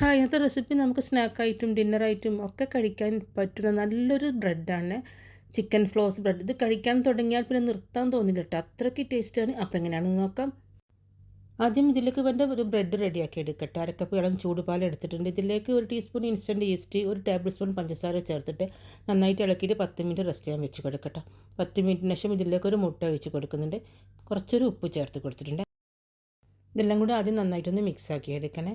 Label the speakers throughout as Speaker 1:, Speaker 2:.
Speaker 1: Hi ഇന്നത്തെ recipe നമുക്ക് സ്നാക്കായിട്ടും ഡിന്നറായിട്ടും ഒക്കെ കഴിക്കാൻ പറ്റുന്ന നല്ലൊരു ബ്രെഡാണ് ചിക്കൻ ഫ്ലോസ് ബ്രെഡ് ഇത് കഴിക്കാൻ തുടങ്ങിയാൽ പിന്നെ നിർത്താൻ തോന്നില്ല കേട്ടോ അത്രയ്ക്ക് ടേസ്റ്റാണ് അപ്പോൾ എങ്ങനെയാണെന്ന് നോക്കാം. ആദ്യം ഇതിലേക്ക് വേണ്ട ഒരു ബ്രെഡ് റെഡിയാക്കി എടുക്കട്ടെ. അരക്കപ്പ് ഇളം ചൂടുപാൽ എടുത്തിട്ടുണ്ട്. ഇതിലേക്ക് ഒരു ടീസ്പൂൺ ഇൻസ്റ്റന്റ് ഈസ്റ്റ് ഒരു ടേബിൾ സ്പൂൺ പഞ്ചസാര ചേർത്തിട്ട് നന്നായിട്ട് ഇളക്കിയിട്ട് പത്ത് മിനിറ്റ് റെസ്റ്റ് ചെയ്യാൻ വെച്ച് കൊടുക്കട്ടെ. പത്ത് മിനിറ്റിന് ശേഷം ഇതിലേക്ക് ഒരു മുട്ട വെച്ച് കൊടുക്കുന്നുണ്ട്. കുറച്ചൊരു ഉപ്പ് ചേർത്ത് കൊടുത്തിട്ടുണ്ട്. ഇതെല്ലാം കൂടി ആദ്യം നന്നായിട്ടൊന്ന് മിക്സ് ആക്കി എടുക്കണേ.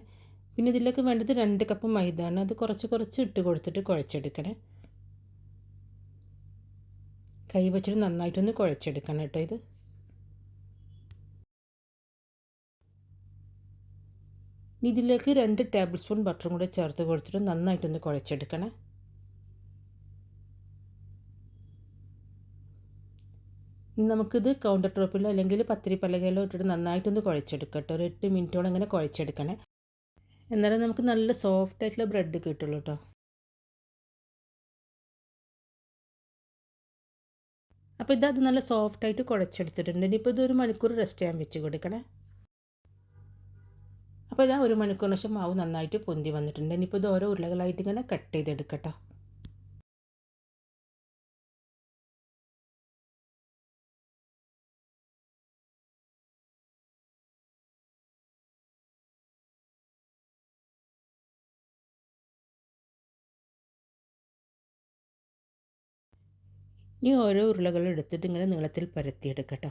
Speaker 1: പിന്നെ ഇതിലേക്ക് വേണ്ടത് രണ്ട് കപ്പ് മൈദ മൈദാണ് അത് കുറച്ച് കുറച്ച് ഇട്ട് കൊടുത്തിട്ട് കുഴച്ചെടുക്കണേ. കൈ വെച്ചിട്ട് നന്നായിട്ടൊന്ന് കുഴച്ചെടുക്കണം കേട്ടോ ഇത്. ഇതിലേക്ക് രണ്ട് ടേബിൾ സ്പൂൺ ബട്ടറും കൂടെ ചേർത്ത് കൊടുത്തിട്ട് നന്നായിട്ടൊന്ന് കുഴച്ചെടുക്കണേ. നമുക്കിത് കൗണ്ടർ ടോപ്പിലോ അല്ലെങ്കിൽ പത്തിരി പലകയിലോ ഇട്ടിട്ട് നന്നായിട്ടൊന്ന് കുഴച്ചെടുക്കട്ടെ ഒരു എട്ട് മിനിറ്റോളം അങ്ങനെ കുഴച്ചെടുക്കണേ. എന്നാലും നമുക്ക് നല്ല സോഫ്റ്റ് ആയിട്ടുള്ള ബ്രെഡ് കിട്ടുള്ളൂ കേട്ടോ അപ്പോൾ ഇതത് നല്ല സോഫ്റ്റായിട്ട് കുഴച്ചെടുത്തിട്ടുണ്ട്. ഇനിയിപ്പോൾ ഇത് ഒരു മണിക്കൂർ റെസ്റ്റ് ചെയ്യാൻ വെച്ച് കൊടുക്കണേ. അപ്പോൾ ഇതാ ഒരു മണിക്കൂറിന് ശേഷം മാവ് നന്നായിട്ട് പൊന്തി വന്നിട്ടുണ്ട്. ഇനിയിപ്പോൾ ഇത് ഓരോ ഉരുളകളായിട്ട് ഇങ്ങനെ കട്ട് ചെയ്തെടുക്കട്ടോ ഇനി ഓരോ ഉരുളകൾ എടുത്തിട്ട് ഇങ്ങനെ നീളത്തിൽ പരത്തിയെടുക്കട്ടോ.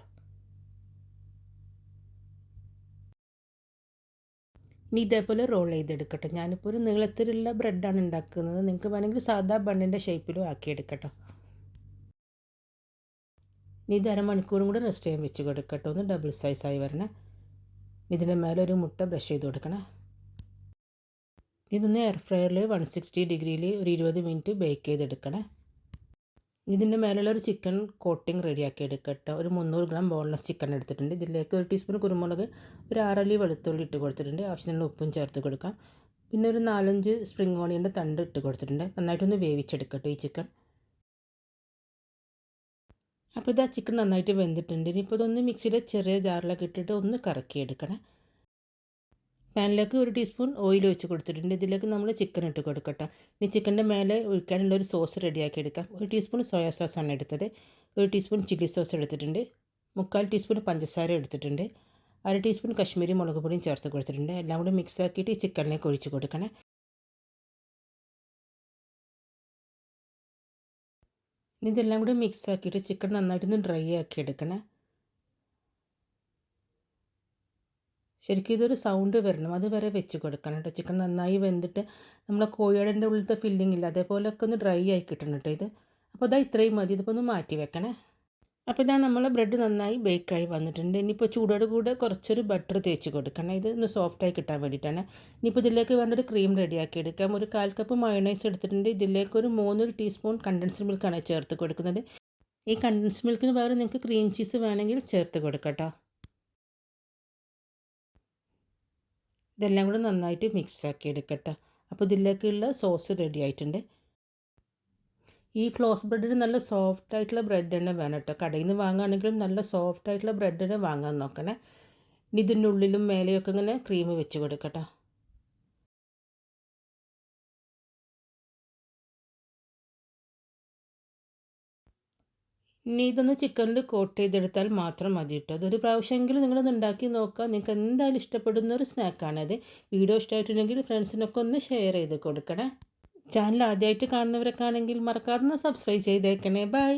Speaker 1: ഇനി ഇതേപോലെ റോൾ ചെയ്തെടുക്കട്ടോ. ഞാനിപ്പോൾ ഒരു നീളത്തിലുള്ള ബ്രെഡാണ് ഉണ്ടാക്കുന്നത്. നിങ്ങൾക്ക് വേണമെങ്കിൽ സാധാ ബണ്ണിന്റെ ഷേപ്പിലും ആക്കിയെടുക്കട്ടോ. ഇനി ഇത് അരമണിക്കൂറും കൂടെ റെസ്റ്റ് ചെയ്യാൻ വെച്ച് കൊടുക്കട്ടോ. ഒന്ന് ഡബിൾ സൈസായി വരണേ. ഇതിന്റെ മേലെ ഒരു മുട്ട ബ്രഷ് ചെയ്ത് കൊടുക്കണേ. ഇതൊന്ന് എയർ ഫ്രയറിൽ വൺ സിക്സ്റ്റി ഡിഗ്രിയിൽ ഒരു ഇരുപത് മിനിറ്റ് ബേക്ക് ചെയ്തെടുക്കണേ. ഇതിന്റെ മേലുള്ള ഒരു ചിക്കൻ കോട്ടിങ് റെഡിയാക്കി എടുക്കട്ടെ. ഒരു മുന്നൂറ് ഗ്രാം ബോൺലെസ് ചിക്കൻ എടുത്തിട്ടുണ്ട്. ഇതിലേക്ക് ഒരു ടീസ്പൂൺ കുരുമുളക് ഒരു ആറല്ലി വെളുത്തുള്ളി ഇട്ട് കൊടുത്തിട്ടുണ്ട്. ആവശ്യത്തിനുള്ള ഉപ്പും ചേർത്ത് കൊടുക്കാം. പിന്നെ ഒരു നാലഞ്ച് സ്പ്രിംഗ് ഓണിയന്റെ തണ്ട് ഇട്ട് കൊടുത്തിട്ടുണ്ട്. നന്നായിട്ടൊന്ന് വേവിച്ചെടുക്കട്ടെ ഈ ചിക്കൻ അപ്പോൾ ഇത് ആ ചിക്കൻ നന്നായിട്ട് വെന്തിട്ടുണ്ട്. ഇനിയിപ്പോൾ ഇതൊന്ന് മിക്സിയിലെ ചെറിയ ജാറിലൊക്കെ ഇട്ടിട്ട് ഒന്ന് കറക്കിയെടുക്കണം. പാനിലേക്ക് ഒരു ടീസ്പൂൺ ഓയിൽ ഒഴിച്ച് കൊടുത്തിട്ടുണ്ട്. ഇതിലേക്ക് നമ്മൾ ചിക്കൻ ഇട്ട് കൊടുക്കട്ടെ. ഇനി ചിക്കന്റെ മേലെ ഒഴിക്കാനുള്ള ഒരു സോസ് റെഡിയാക്കി എടുക്കാം. ഒരു ടീസ്പൂൺ സോയാ സോസാണ് എടുത്തത്. ഒരു ടീസ്പൂൺ ചില്ലി സോസ് എടുത്തിട്ടുണ്ട്. മുക്കാൽ ടീസ്പൂൺ പഞ്ചസാര എടുത്തിട്ടുണ്ട്. അര ടീസ്പൂൺ കശ്മീരി മുളക് പൊടിയും ചേർത്ത് കൊടുത്തിട്ടുണ്ട്. എല്ലാം കൂടി മിക്സ് ആക്കിയിട്ട് ഈ ചിക്കനിലേക്ക് ഒഴിച്ച് കൊടുക്കണേ. ഇതെല്ലാം കൂടി മിക്സ് ആക്കിയിട്ട് ചിക്കൻ നന്നായിട്ടൊന്ന് ഡ്രൈ ആക്കി എടുക്കണേ. ശരിക്കും ഇതൊരു സൗണ്ട് വരണം. അതുവരെ വെച്ച് കൊടുക്കണം കേട്ടോ ചിക്കൻ നന്നായി വെന്തിട്ട് നമ്മളെ കോഴിയുടെ ഉള്ളിലത്തെ ഫില്ലിംഗ് ഇല്ല അതേപോലെയൊക്കെ ഒന്ന് ഡ്രൈ ആയി കിട്ടണം കേട്ടോ ഇത്. അപ്പോൾ ഇതാ ഇത്രയും മതി. ഇതിപ്പോൾ ഒന്ന് മാറ്റി വെക്കണേ. അപ്പോൾ ഇതാ നമ്മളെ ബ്രെഡ് നന്നായി ബേക്കായി വന്നിട്ടുണ്ട്. ഇനിയിപ്പോൾ ചൂടോട് കൂടെ കുറച്ചൊരു ബട്ടർ തേച്ച് കൊടുക്കണം. ഇത് ഒന്ന് സോഫ്റ്റായി കിട്ടാൻ വേണ്ടിയിട്ടാണ് ഇനിയിപ്പോൾ ഇതിലേക്ക് വേണ്ട ഒരു ക്രീം റെഡിയാക്കി എടുക്കാം. ഒരു കാൽ കപ്പ് മയണൈസ് എടുത്തിട്ടുണ്ട്. ഇതിലേക്ക് ഒരു മൂന്നൊരു ടീസ്പൂൺ കണ്ടൻസ്ഡ് മിൽക്കാണ് ചേർത്ത് കൊടുക്കുന്നത്. ഈ കണ്ടൻസ് മിൽക്കിന് പകരം നിങ്ങൾക്ക് ക്രീം ചീസ് വേണമെങ്കിൽ ചേർത്ത് കൊടുക്കാം ഇതെല്ലാം കൂടെ നന്നായിട്ട് മിക്സ് ആക്കി എടുക്കട്ടെ. അപ്പോൾ ഇതിലേക്കുള്ള സോസ് റെഡി ആയിട്ടുണ്ട്. ഈ ഫ്ലോസ് ബ്രെഡിന് നല്ല സോഫ്റ്റ് ആയിട്ടുള്ള ബ്രെഡ് തന്നെ വേണം കേട്ടോ. കടയിൽ നിന്ന് വാങ്ങുകയാണെങ്കിലും നല്ല സോഫ്റ്റ് ആയിട്ടുള്ള ബ്രെഡ് തന്നെ വാങ്ങാൻ നോക്കണേ. ഇതിന്റെ ഉള്ളിലും മേലെയൊക്കെ ഇങ്ങനെ ക്രീം വെച്ച് കൊടുക്കട്ടോ. ഇനി ഇതൊന്ന് ചിക്കനിൽ കോട്ട് ചെയ്തെടുത്താൽ മാത്രം മതി കേട്ടോ അതൊരു പ്രാവശ്യമെങ്കിലും നിങ്ങളൊന്ന് ഉണ്ടാക്കി നോക്കുക നിങ്ങൾക്ക് എന്തായാലും ഇഷ്ടപ്പെടുന്ന ഒരു സ്നാക്കാണത് വീഡിയോ ഇഷ്ടമായിട്ടുണ്ടെങ്കിൽ ഫ്രണ്ട്സിനൊക്കെ ഒന്ന് ഷെയർ ചെയ്ത് കൊടുക്കണേ. ചാനൽ ആദ്യമായിട്ട് കാണുന്നവരൊക്കെ ആണെങ്കിൽ മറക്കാതെ സബ്സ്ക്രൈബ് ചെയ്തേക്കണേ. ബൈ